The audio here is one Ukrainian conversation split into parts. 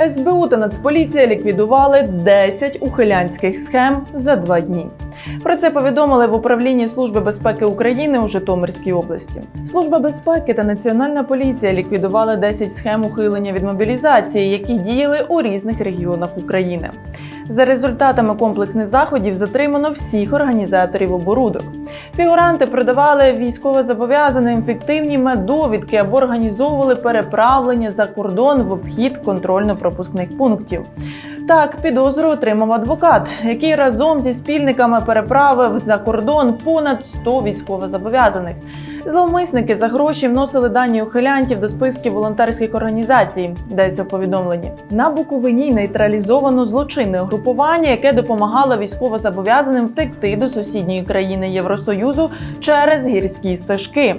СБУ та Нацполіція ліквідували 10 ухилянських схем за два дні. Про це повідомили в управлінні Служби безпеки України у Житомирській області. Служба безпеки та Національна поліція ліквідували 10 схем ухилення від мобілізації, які діяли у різних регіонах України. За результатами комплексних заходів затримано всіх організаторів оборудок. Фігуранти продавали військовозобов'язаним фіктивні медовідки або організовували переправлення за кордон в обхід контрольно-пропускних пунктів. Так, підозру отримав адвокат, який разом зі спільниками переправив за кордон понад 100 військовозобов'язаних. Зловмисники за гроші вносили дані ухилянтів до списків волонтерських організацій, йдеться в повідомленні. На Буковині нейтралізовано злочинне угрупування, яке допомагало військовозобов'язаним втекти до сусідньої країни Євросоюзу через гірські стежки.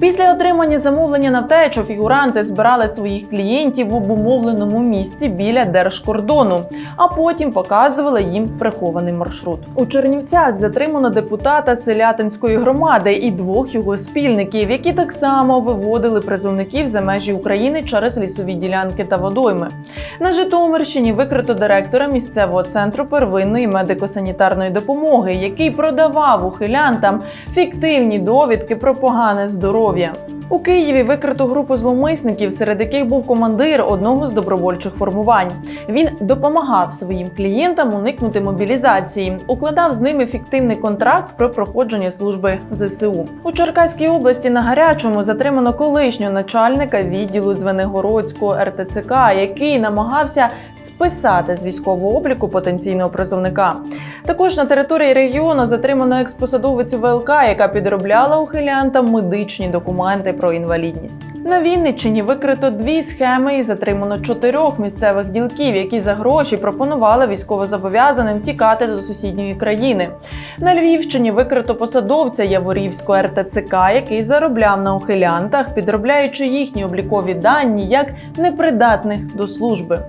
Після отримання замовлення на втечу фігуранти збирали своїх клієнтів в обумовленому місці біля держкордону, а потім показували їм прихований маршрут. У Чернівцях затримано депутата селятинської громади і двох його спільників, які так само виводили призовників за межі України через лісові ділянки та водойми. На Житомирщині викрито директора місцевого центру первинної медико-санітарної допомоги, який продавав ухилянтам фіктивні довідки про погане здоров'я. У Києві викрито групу зловмисників, серед яких був командир одного з добровольчих формувань. Він допомагав своїм клієнтам уникнути мобілізації, укладав з ними фіктивний контракт про проходження служби ЗСУ. У Черкаській області на гарячому затримано колишнього начальника відділу Звенигородського РТЦК, який намагався списати з військового обліку потенційного призовника. Також на території регіону затримано експосадовицю ВЛК, яка підробляла ухилянтам медичні документи про інвалідність. На Вінниччині викрито дві схеми і затримано чотирьох місцевих ділків, які за гроші пропонували військовозобов'язаним тікати до сусідньої країни. На Львівщині викрито посадовця Яворівського РТЦК, який заробляв на ухилянтах, підробляючи їхні облікові дані як непридатних до служби.